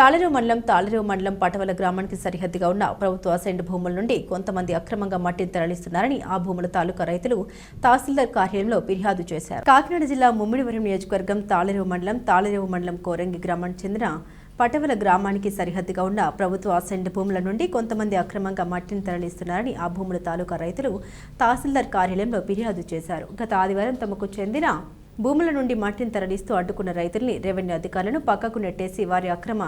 తాళరేవు మండలం తాళరేవు మండలం పటవల గ్రామానికి సరిహద్దుగా ఉన్న ప్రభుత్వ అసైన్డ్ భూముల నుండి కొంతమంది అక్రమంగా మట్టిని తరలిస్తున్నారని ఆ భూముల తాలూకా రైతులు తహసీల్దార్ కార్యాలయంలో ఫిర్యాదు చేశారు. కాకినాడ జిల్లా ముమ్మిడివరం నియోజకవర్గం తాళరేవు మండలం తాళరేవు మండలం కోరంగి గ్రామానికి చెందిన పటవల గ్రామానికి సరిహద్దుగా ఉన్న ప్రభుత్వ అసెంట్ భూముల నుండి కొంతమంది అక్రమంగా మట్టిని తరలిస్తున్నారని ఆ భూముల తాలూకా రైతులు తహసీల్దార్ కార్యాలయంలో ఫిర్యాదు చేశారు. గత ఆదివారం తమకు చెందిన భూముల నుండి మట్టిని తరలిస్తూ అడ్డుకున్న రైతుల్ని రెవెన్యూ అధికారులను పక్కకు నెట్టేసి వారి అక్రమ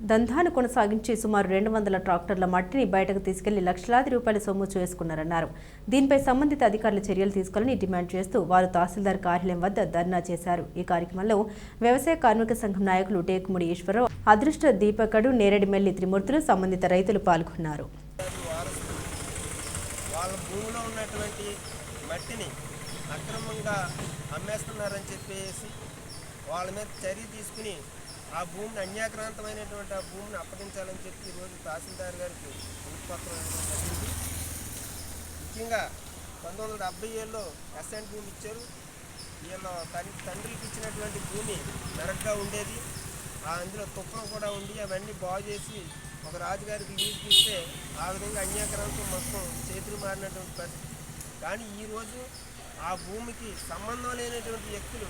దంధాను కొనసాగించి సుమారు రెండు వందల ట్రాక్టర్ల మట్టిని బయటకు తీసుకెళ్ళి లక్షలాది రూపాయల సొమ్ము చేసుకున్నారన్నారు. దీనిపై సంబంధిత అధికారులు చర్యలు తీసుకోవాలని డిమాండ్ చేస్తూ వారు తహసీల్దార్ కార్యాలయం వద్ద ధర్నా చేశారు. ఈ కార్యక్రమంలో వ్యవసాయ కార్మిక సంఘం నాయకులు టేకుముడి ఈశ్వరరావు అదృష్ట దీపకుడు నేరేడిమెల్లి త్రిమూర్తులు సంబంధిత రైతులు పాల్గొన్నారు. వాళ్ళ భూమిలో ఉన్నటువంటి మట్టిని అక్రమంగా అమ్మేస్తున్నారని చెప్పేసి వాళ్ళ మీద చర్య తీసుకుని ఆ భూమిని అన్యాక్రాంతమైనటువంటి ఆ భూమిని అప్పగించాలని చెప్పి ఈరోజు తహసీల్దార్ గారికి పత్రం జరిగింది. ముఖ్యంగా పంతొమ్మిది వందల డెబ్బై ఏళ్ళలో ఎస్ఎన్ భూమి ఇచ్చారు. వీళ్ళ తండ్రి తండ్రికి ఇచ్చినటువంటి భూమి మెరగ్గా ఉండేది. ఆ అందులో తుప్పం కూడా ఉండి అవన్నీ బాగు చేసి ఒక రాజుగారికి లీజుకి ఇస్తే ఆ విధంగా అన్యాక్రాంతం మొత్తం చేతులు మారినటువంటి పరిస్థితి. కానీ ఈరోజు ఆ భూమికి సంబంధం లేనటువంటి వ్యక్తులు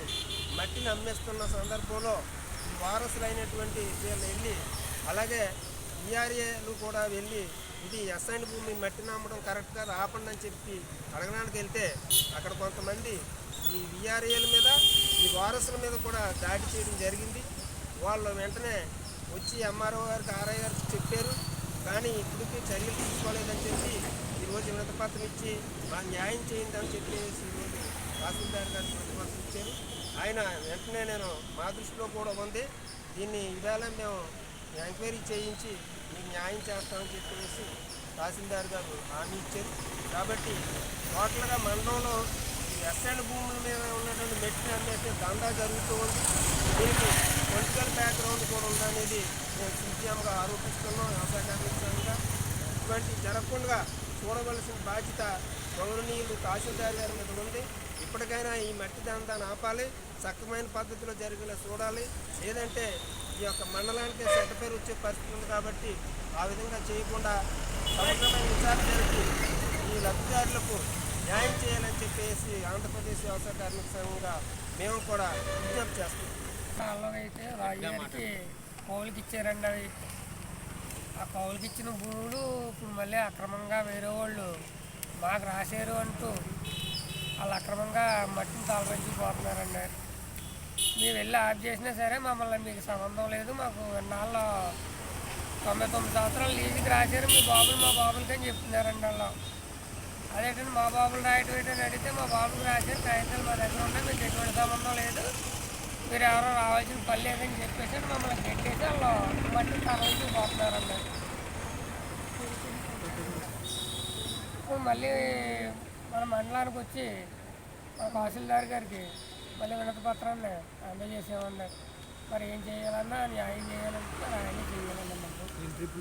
మట్టిని అమ్మేస్తున్న సందర్భంలో వారసులైనటువంటి వీళ్ళు వెళ్ళి అలాగే ఈఆర్ఏలు కూడా వెళ్ళి ఇది ఎస్ఐన్ భూమి మట్టిని అమ్మడం కరెక్ట్గా రాపండి అని చెప్పి అడగడానికి వెళ్తే అక్కడ కొంతమంది ఈ విఆర్ఏల మీద ఈ వారసుల మీద కూడా దాడి చేయడం జరిగింది. వాళ్ళు వెంటనే వచ్చి ఎంఆర్ఓ గారికి ఆర్ఐ గారికి చెప్పారు. కానీ ఇప్పటికీ చర్యలు తీసుకోలేదని చెప్పి ఈరోజు వినతిపత్రం ఇచ్చి న్యాయం చేయండి అని చెప్పేసి ఈరోజు తహసీల్దార్ గారికి వినతిపత్రం ఇచ్చారు. ఆయన వెంటనే నేను మా దృష్టిలో కూడా ఉంది. దీన్ని ఇవాళ మేము ఎంక్వైరీ చేయించి మీకు న్యాయం చేస్తామని చెప్పేసి తహసీల్దార్ గారు హామీ ఇచ్చారు. కాబట్టి టోటల్గా మండలంలో ఈ భూముల మీద ఉన్నటువంటి మెట్టిని అమ్మేస్తే దందా జరుగుతూ ఉంది. దీనికి పొలిటికల్ బ్యాక్గ్రౌండ్ కూడా ఉందనేది మేము సీపీఎంగా ఆరోపిస్తున్నాం. వ్యవసాయ కార్మిక ఇటువంటి జరగకుండా చూడవలసిన బాధ్యత గౌరవనీయులు తహసీల్దార్ గారి మీద ఉంది. ఇప్పటికైనా ఈ మట్టి దందాన్ని ఆపాలి సక్రమైన పద్ధతిలో జరిగేలా చూడాలి. లేదంటే ఈ యొక్క మండలానికి చెడ్డ పేరు వచ్చే పరిస్థితి ఉంది కాబట్టి ఆ విధంగా చేయకుండా సమగ్రమైన విచారణ జరిపి ఈ లబ్ధిదారులకు న్యాయం చేయాలని చెప్పేసి ఆంధ్రప్రదేశ్ వ్యవసాయ కార్మిక సంఘంగా మేము కూడా విజ్ఞప్తి చేస్తున్నాం. అయితే రాజుగారికి కౌలుకి ఇచ్చారండి అవి ఆ కౌలుకి ఇచ్చిన భూములు ఇప్పుడు మళ్ళీ అక్రమంగా వేరే వాళ్ళు మాకు రాశారు అంటూ వాళ్ళు మట్టిని మట్టిని తలపించిపోతున్నారండి మీరు వెళ్ళి ఆఫ్ చేసినా సరే మమ్మల్ని మీకు సంబంధం లేదు. మాకు ఎన్నాళ్ళు తొంభై తొమ్మిది సంవత్సరాలు లీజుకి రాశారు. మీ బాబులు మా బాబులకి అని చెప్తున్నారండి వాళ్ళు. అదేంటంటే మా బాబులు రాయటం ఏంటని అడిగితే మా బాబులు రాశారు. కాగితాలు మా దగ్గర ఉంటే మీకు ఎటువంటి సంబంధం లేదు. మీరు ఎవరో రావాల్సిన పని లేదని చెప్పేసి మమ్మల్ని పెట్టేసి వాళ్ళు మట్టి తరలించి పోతున్నారండి. ఇప్పుడు మళ్ళీ మన మండలానికి వచ్చి మా తహసీల్దార్ గారికి మళ్ళీ వినతి పత్రాన్ని అందజేసామన్నారు మరి ఏం చేయాలన్నా న్యాయం చేయాలంటే ఆయన చేయాలన్నమాట.